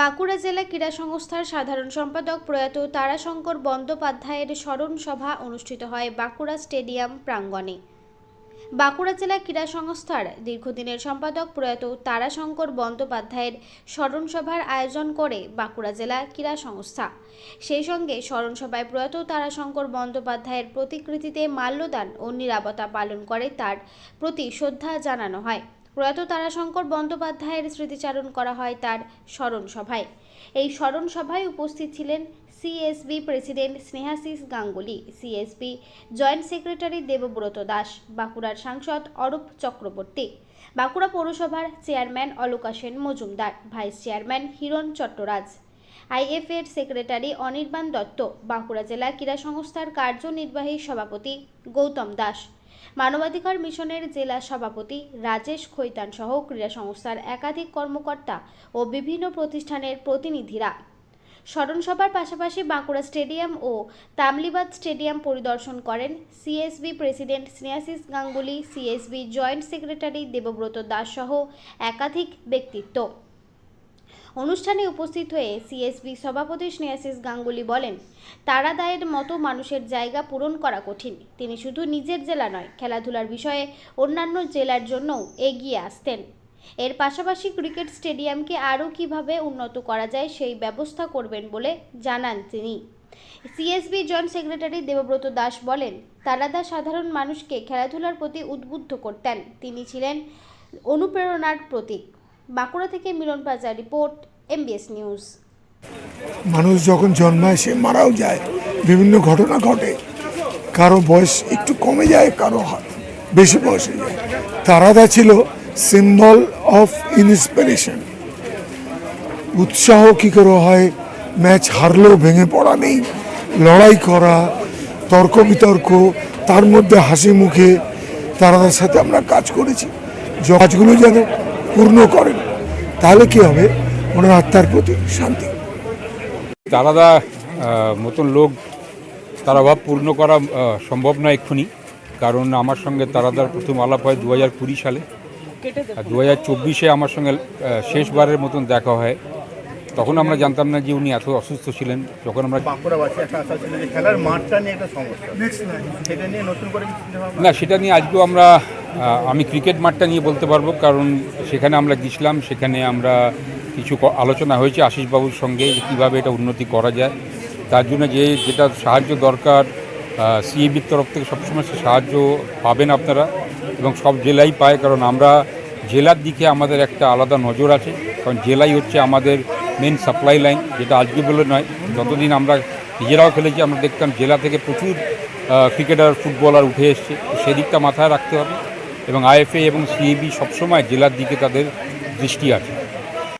বাঁকুড়া জেলা ক্রীড়া সংস্থার সাধারণ সম্পাদক প্রয়াত তারাশঙ্কর বন্দ্যোপাধ্যায়ের স্মরণ সভা অনুষ্ঠিত হয় বাঁকুড়া স্টেডিয়াম প্রাঙ্গণে। বাঁকুড়া জেলা ক্রীড়া সংস্থার দীর্ঘদিনের সম্পাদক প্রয়াত তারাশঙ্কর বন্দ্যোপাধ্যায়ের স্মরণ সভার আয়োজন করে বাঁকুড়া জেলা ক্রীড়া সংস্থা। সেই সঙ্গে স্মরণ সভায় প্রয়াত তারাশঙ্কর বন্দ্যোপাধ্যায়ের প্রতিকৃতিতে মাল্যদান ও নিরাপত্তা পালন করে তার প্রতি শ্রদ্ধা জানানো হয়। প্রয়াত তারাশঙ্কর বন্দ্যোপাধ্যায়ের স্মৃতিচারণ করা হয় তার স্মরণ সভায়। এই স্মরণ সভায় উপস্থিত ছিলেন CSB president Snehasish Ganguly CSB joint secretary Debabrata Das, বাঁকুড়ার সাংসদ অরূপ চক্রবর্তী, বাঁকুড়া পৌরসভার chairman Aloka Sen Majumdar, vice chairman Hiran Chattaraj আইএফএর secretary Anirban Dutta, Bankura জেলা ক্রীড়া সংস্থার কার্যনির্বাহী সভাপতি গৌতম দাস মানবাধিকার মিশনের জেলা সভাপতি রাজেশ খৈতান সহ ক্রীড়া সংস্থার একাধিক কর্মকর্তা ও বিভিন্ন প্রতিষ্ঠানের প্রতিনিধিরা। স্মরণ সভার পাশাপাশি বাঁকুড়া স্টেডিয়াম ও তামলিবাদ স্টেডিয়াম পরিদর্শন করেন CSB president Snehasish Ganguly, CSB joint secretary Debabrata Das সহ একাধিক ব্যক্তিত্ব। অনুষ্ঠানে উপস্থিত হয়ে সিএসবি সভাপতি স্নেহাশিস গাঙ্গুলি বলেন, তারা দায়ের মতো মানুষের জায়গা পূরণ করা কঠিন। তিনি শুধু নিজের জেলা নয়, খেলাধুলার বিষয়ে অন্যান্য জেলার জন্যও এগিয়ে আসতেন। এর পাশাপাশি ক্রিকেট স্টেডিয়ামকে আরও কীভাবে উন্নত করা যায় সেই ব্যবস্থা করবেন বলে জানান তিনি। CSB joint secretary Debabrata Das বলেন তারাদা সাধারণ মানুষকে খেলাধুলার প্রতি উদ্বুদ্ধ করতেন। তিনি ছিলেন অনুপ্রেরণার প্রতীক। বাঁকুড়া থেকে Milan Paja report MBS news মানুষ যখন জন্মায়, সে মারাও যায়। বিভিন্ন ঘটনা ঘটে। কারও বয়স একটু কমে যায়, কারও বেশি বয়স হয়ে যায়। তারাদা ছিল সিম্বল অফ ইন্সপিরেশন উৎসাহ কী করে হয়? ম্যাচ হারলেও ভেঙে পড়া নেই। লড়াই করা, তর্ক বিতর্ক, তার মধ্যে হাসি মুখে তারাদার সাথে আমরা কাজ করেছি। কাজগুলো যেন পূর্ণ করেন তাহলে কি হবে? ওনার আত্মার প্রতি শান্তি। তারাদা আহ, মতন লোক তার অভাব পূর্ণ করা সম্ভব নয় এক্ষুনি। কারণ আমার সঙ্গে তারাদার প্রথম আলাপ হয় দু হাজার কুড়ি সালে। আর দু হাজার চব্বিশে আমার সঙ্গে শেষবারের মতন দেখা হয়। তখন আমরা জানতাম না যে উনি এত অসুস্থ ছিলেন। যখন আমরা বাঁকুড়াবাসী একটা আশা ছিল যে খেলার মাঠটা নিয়ে একটা সমস্যা। সেটা নিয়ে নতুন করে কিছু চিন্তাভাবনা না সেটা নিয়ে আজকেও আমরা আমি ক্রিকেট মাঠটা নিয়ে বলতে পারব, কারণ সেখানে আমরা গেছিলাম সেখানে আমরা কিছু আলোচনা হয়েছে আশিসবাবুর সঙ্গে যে কীভাবে এটা উন্নতি করা যায়। তার জন্য যে যেটা সাহায্য দরকার সিএবির তরফ থেকে সবসময় সে সাহায্য পাবেন আপনারা, এবং সব জেলাই পায়, কারণ আমরা জেলার দিকে আমাদের একটা আলাদা নজর আছে, কারণ জেলাই হচ্ছে আমাদের মেন সাপ্লাই লাইন যেটা আজকে বলে নয়, যতদিন আমরা নিজেরাও খেলেছি, আমরা দেখতাম জেলা থেকে প্রচুর ক্রিকেটার ফুটবলার উঠে এসছে, সেদিকটা মাথায় রাখতে হবে। এবং আইএফএ এবং সিএবি সবসময় জেলার দিকে তাদের দৃষ্টি আছে।